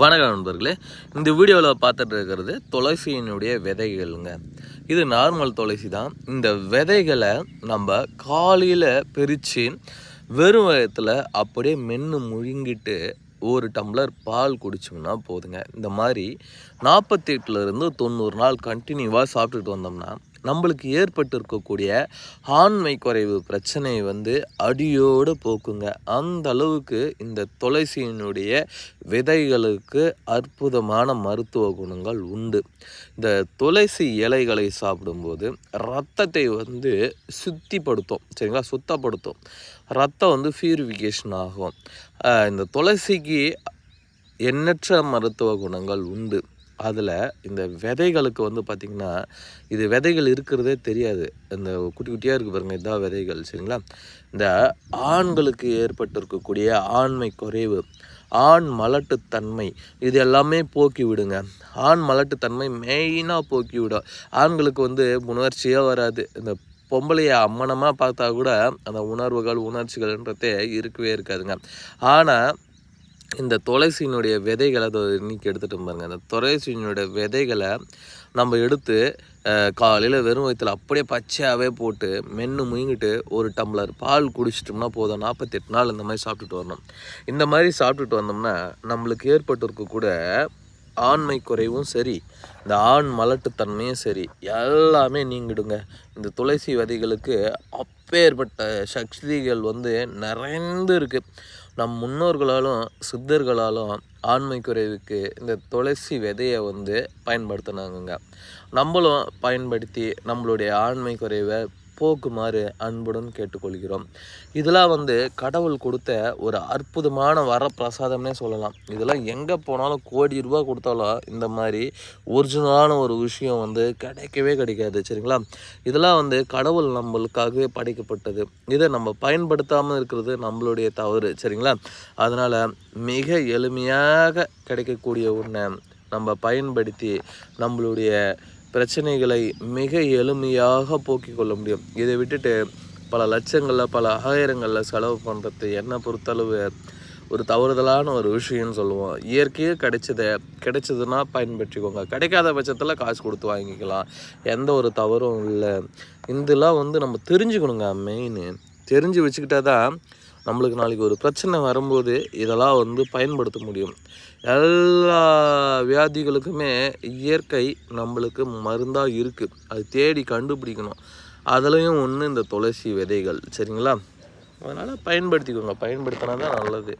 வணக்கம் நண்பர்களே. இந்த வீடியோவில் பார்த்துட்டு இருக்கிறது துளசியினுடைய விதைகள்ங்க. இது நார்மல் துளசி தான். இந்த விதைகளை நம்ம காலையில் பிரித்து வெறும் வயத்தில் அப்படியே மென்று முழுங்கிட்டு ஒரு டம்ளர் பால் குடிச்சோம்னா போதுங்க. இந்த மாதிரி நாற்பத்தெட்டுலேருந்து தொண்ணூறு நாள் கண்டினியூவாக சாப்பிட்டுட்டு வந்தோம்னா நம்மளுக்கு ஏற்பட்டு இருக்கக்கூடிய ஆண்மை குறைவு பிரச்சனை வந்து அடியோடு போக்குங்க. அந்த அளவுக்கு இந்த துளசியினுடைய விதைகளுக்கு அற்புதமான மருத்துவ குணங்கள் உண்டு. இந்த துளசி இலைகளை சாப்பிடும்போது ரத்தத்தை வந்து சுத்திப்படுத்தும். சரிங்களா? சுத்தப்படுத்தும். ரத்தம் வந்து பியூரிஃபிகேஷன் ஆகும். இந்த துளசிக்கு எண்ணற்ற மருத்துவ குணங்கள் உண்டு. அதில் இந்த விதைகளுக்கு வந்து பார்த்திங்கன்னா இது விதைகள் இருக்கிறதே தெரியாது. இந்த குட்டி குட்டியாக இருக்குது பாருங்கள் இதான் விதைகள் சரிங்களா? இந்த ஆண்களுக்கு ஏற்பட்டிருக்கக்கூடிய ஆண்மை குறைவு ஆண் மலட்டுத்தன்மை இது எல்லாமே போக்கி விடுங்க. ஆண் மலட்டுத்தன்மை மெயினாக போக்கி விடும். ஆண்களுக்கு வந்து உணர்ச்சியே வராது. இந்த பொம்பளைய அம்மனமாக பார்த்தா கூட அந்த உணர்வுகள் உணர்ச்சிகள்ன்றதே இருக்கவே இருக்காதுங்க. ஆனால் இந்த துளசியினுடைய விதைகளை அதை நீக்கி எடுத்துகிட்டு பாருங்க அந்த துளசியினுடைய விதைகளை நம்ம எடுத்து காலையில் வெறும் வயிற்றில் அப்படியே பச்சையாகவே போட்டு மென்று முயங்கிட்டு ஒரு டம்ளர் பால் குடிச்சிட்டோம்னா போதும். நாற்பத்தெட்டு நாள் இந்த மாதிரி சாப்பிட்டுட்டு வரணும். இந்த மாதிரி சாப்பிட்டுட்டு வந்தோம்னா நம்மளுக்கு ஏற்பட்டிருக்கக்கூட ஆண்மை குறைவும் சரி இந்த ஆண் மலட்டுத்தன்மையும் சரி எல்லாமே நீங்கிடுங்க. இந்த துளசி விதைகளுக்கு அப்பேற்பட்ட சக்திகள் வந்து நிறைந்து இருக்குது நம் முன்னோர்களாலும் சித்தர்களாலும் ஆண்மை குறைவுக்கு இந்த துளசி விதையை வந்து பயன்படுத்தினாங்கங்க. நம்மளும் பயன்படுத்தி நம்மளுடைய ஆண்மை குறைவை போக்குமாறு அன்புடன் கேட்டுக்கொள்கிறோம். இதெல்லாம் வந்து கடவுள் கொடுத்த ஒரு அற்புதமான வரப்பிரசாதம்னே சொல்லலாம். இதெல்லாம் எங்கே போனாலும் கோடி ரூபா கொடுத்தாலும் இந்த மாதிரி ஒரிஜினலான ஒரு விஷயம் வந்து கிடைக்கவே கிடைக்காது சரிங்களா? இதெல்லாம் வந்து கடவுள் நம்மளுக்காகவே படைக்கப்பட்டது. இதை நம்ம பயன்படுத்தாமல் இருக்கிறது நம்மளுடைய தவறு சரிங்களா? அதனால் மிக எளிமையாக கிடைக்கக்கூடிய ஒன்றை நம்ம பயன்படுத்தி நம்மளுடைய பிரச்சனைகளை மிக எளிமையாக போக்கிக் கொள்ள முடியும். இதை விட்டுட்டு பல லட்சங்களில் பல ஆயிரங்களில் செலவு பண்ணுறது என்னை பொறுத்தளவு? ஒரு தவறுதலான ஒரு விஷயம்னு சொல்லுவோம். இயற்கையே கிடைச்சதை கிடைச்சதுன்னா பயன்படுத்திக்கோங்க கிடைக்காத பட்சத்தில் காசு கொடுத்து வாங்கிக்கலாம். எந்த ஒரு தவறும் இல்லை. இதெல்லாம் வந்து நம்ம தெரிஞ்சுக்கணுங்க மெயின் தெரிஞ்சு வச்சுக்கிட்டா தான் நம்மளுக்கு நாளைக்கு ஒரு பிரச்சனை வரும்போது இதெல்லாம் வந்து பயன்படுத்த முடியும். எல்லா வியாதிகளுக்குமே இயற்கை நம்மளுக்கு மருந்தாக இருக்குது அது தேடி கண்டுபிடிக்கணும். அதுலேயும் ஒன்று இந்த துளசி விதைகள். சரிங்களா? அதனால் பயன்படுத்திக்கோங்க. பயன்படுத்தினா தான் நல்லது.